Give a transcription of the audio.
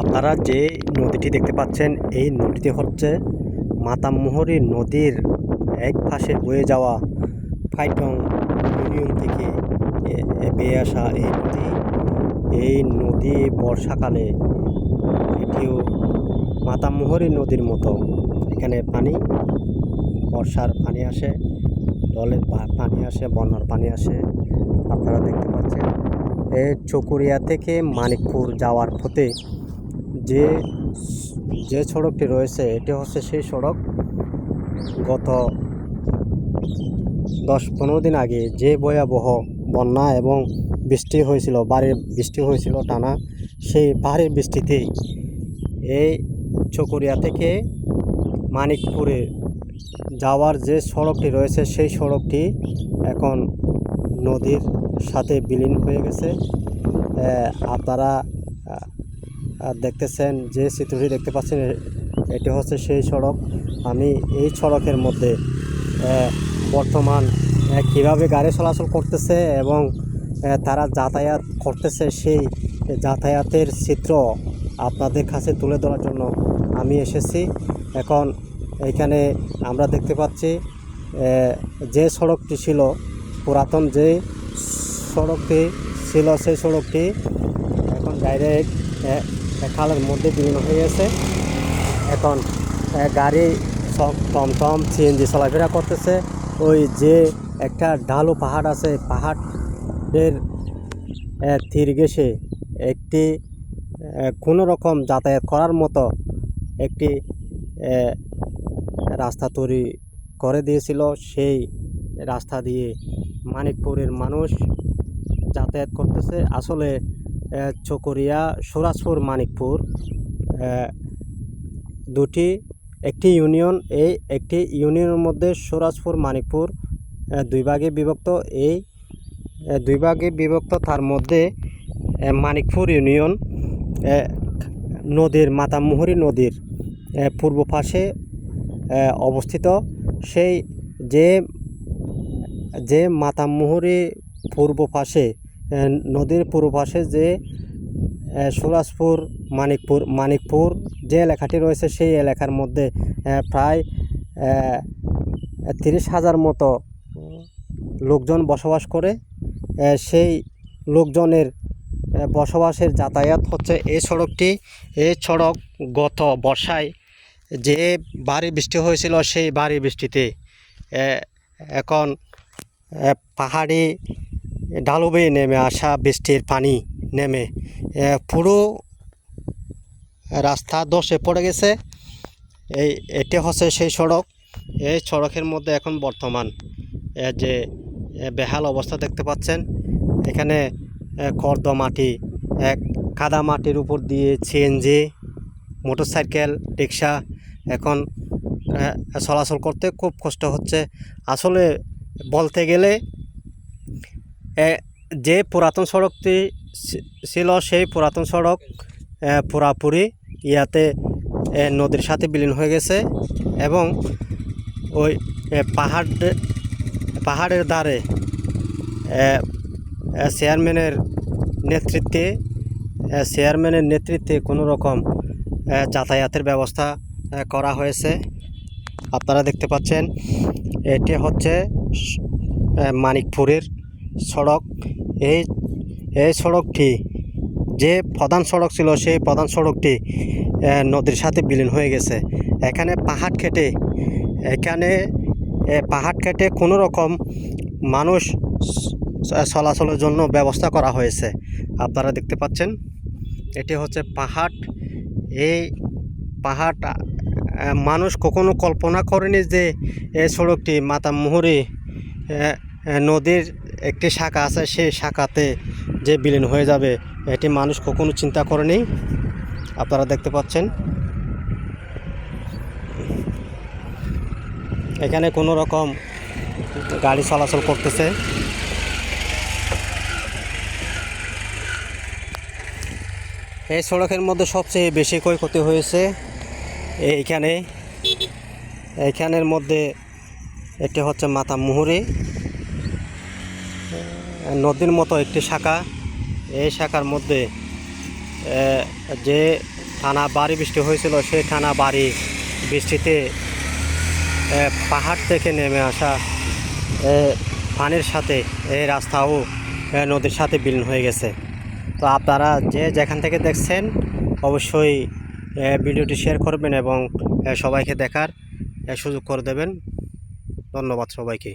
আপনারা যে নদীটি দেখতে পাচ্ছেন, এই নদীটি হচ্ছে মাতামুহুরী নদীর এক পাশে বয়ে যাওয়া ফাইটং ইউনিয়ন থেকে বেয়ে আসা এই নদী। এই নদী বর্ষাকালে এটিও মাতামুহুরী নদীর মতো। এখানে পানি, বর্ষার পানি আসে, জলের পানি আসে, বন্যার পানি আসে। আপনারা দেখতে পাচ্ছেন চকুরিয়া থেকে মানিকপুর যাওয়ার পথে যে যে সড়কটি রয়েছে, এটি হচ্ছে সেই সড়ক। গত দশ পনেরো দিন আগে যে ভয়াবহ বন্যা এবং বৃষ্টি হয়েছিল বাড়ির বৃষ্টি হয়েছিল টানা, সেই পাহাড়ের বৃষ্টিতে এই চকুরিয়া থেকে মানিকপুরে যাওয়ার যে সড়কটি রয়েছে, সেই সড়কটি এখন নদীর সাথে বিলীন হয়ে গেছে। আপনারা আহ, দেখতেছেন যে চিত্রটি দেখতে পাচ্ছেন এটি হচ্ছে সেই সড়ক। আমি এই সড়কের মধ্যে বর্তমান কীভাবে গাড়ি চলাচল করতেছে এবং তারা যাতায়াত করতেছে সেই যাতায়াতের চিত্র আপনাদের কাছে তুলে ধরার জন্য আমি এসেছি। এখন এখানে আমরা দেখতে পাচ্ছি যে সড়কটি ছিল পুরাতন যে সড়কটি ছিল সেই সড়কটি এখন ডাইরেক্ট খালের মধ্যে বিলীন হয়ে গেছে। এখন গাড়ি সব টমটম সিএনজি চলাফেরা করতেছে। ওই যে একটা ঢালু পাহাড় আছে পাহাড়ের তীর ঘেসে একটি কোনো রকম যাতায়াত করার মতো একটি রাস্তা তৈরি করে দিয়েছিল। সেই রাস্তা দিয়ে মানিকপুরের মানুষ যাতায়াত করতেছে। আসলে চকরিয়া, সুরাজপুর, মানিকপুর দুটি, একটি ইউনিয়ন, এই একটি ইউনিয়নের মধ্যে সুরাজপুর, মানিকপুর দুই ভাগে বিভক্ত। এই দুই ভাগে বিভক্ত, তার মধ্যে মানিকপুর ইউনিয়ন নদীর মাতামুহুরী নদীর পূর্ব পাশে অবস্থিত। সেই যে যে মাতামুহুরী পূর্ব পাশে নদীর পূর্ব পাশে যে সুরাজপুর মানিকপুর মানিকপুর যে এলাকাটি রয়েছে সেই এলাকার মধ্যে প্রায় তিরিশ হাজার মতো লোকজন বসবাস করে। সেই লোকজনের বসবাসের যাতায়াত হচ্ছে এই সড়কটি। এই সড়ক গত বর্ষায় যে ভারী বৃষ্টি হয়েছিল সেই ভারী বৃষ্টিতে এখন পাহাড়ি ঢালু বেয়ে নেমে আসা বৃষ্টির পানি নেমে। পুরো রাস্তা দশে পড়ে গেছে। এই, এটি হচ্ছে সেই সড়ক। এই সড়কের মধ্যে এখন বর্তমান যে বেহাল অবস্থা দেখতে পাচ্ছেন। এখানে কর্দ মাটি এক কাদা মাটির উপর দিয়ে সিএনজি মোটরসাইকেল রিক্সা এখন চলাচল করতে খুব কষ্ট হচ্ছে। আসলে বলতে গেলে যে পুরাতন সড়কটি ছিল সেই পুরাতন সড়ক পুরাপুরি ইয়াতে নদীর সাথে বিলীন হয়ে গেছে এবং ওই পাহাড় পাহাড়ের ধারে চেয়ারম্যানের নেতৃত্বে চেয়ারম্যানের নেতৃত্বে কোনো রকম যাতায়াতের ব্যবস্থা করা হয়েছে। আপনারা দেখতে পাচ্ছেন, এটি হচ্ছে মানিকপুরের সড়ক, এই এই সড়কটি যে প্রধান সড়ক ছিল, সেই প্রধান সড়কটি নদীর সাথে বিলীন হয়ে গেছে। এখানে পাহাড় কেটে, এখানে পাহাড় কেটে কোনো রকম মানুষ চলাচলের জন্য ব্যবস্থা করা হয়েছে। আপনারা দেখতে পাচ্ছেন, এটি হচ্ছে পাহাড়। এই পাহাড় মানুষ কখনো কল্পনা করেনি যে এই সড়কটি মাতামুহুরী নদীর একটি শাখা আছে, সেই শাখাতে যে বিলীন হয়ে যাবে, এটি মানুষ কখনো চিন্তা করেনি? আপনারা দেখতে পাচ্ছেন। এখানে কোনো রকম গাড়ি চলাচল করতেছে। এই সড়কের মধ্যে সবচেয়ে বেশি ক্ষয়ক্ষতি হয়েছে এইখানে। এইখানের মধ্যে এটি হচ্ছে মাতা মুহুরি নদীর মতো একটি শাখা। এই শাখার মধ্যে যে টানা বাড়ি বৃষ্টি হয়েছিল, সেই টানা বাড়ি বৃষ্টিতে পাহাড় থেকে নেমে আসা পানির সাথে এই রাস্তাও নদীর সাথে বিলীন হয়ে গেছে। তো আপনারা যে যেখান থেকে দেখছেন, অবশ্যই ভিডিওটি শেয়ার করবেন এবং সবাইকে দেখার সুযোগ করে দেবেন। ধন্যবাদ সবাইকে।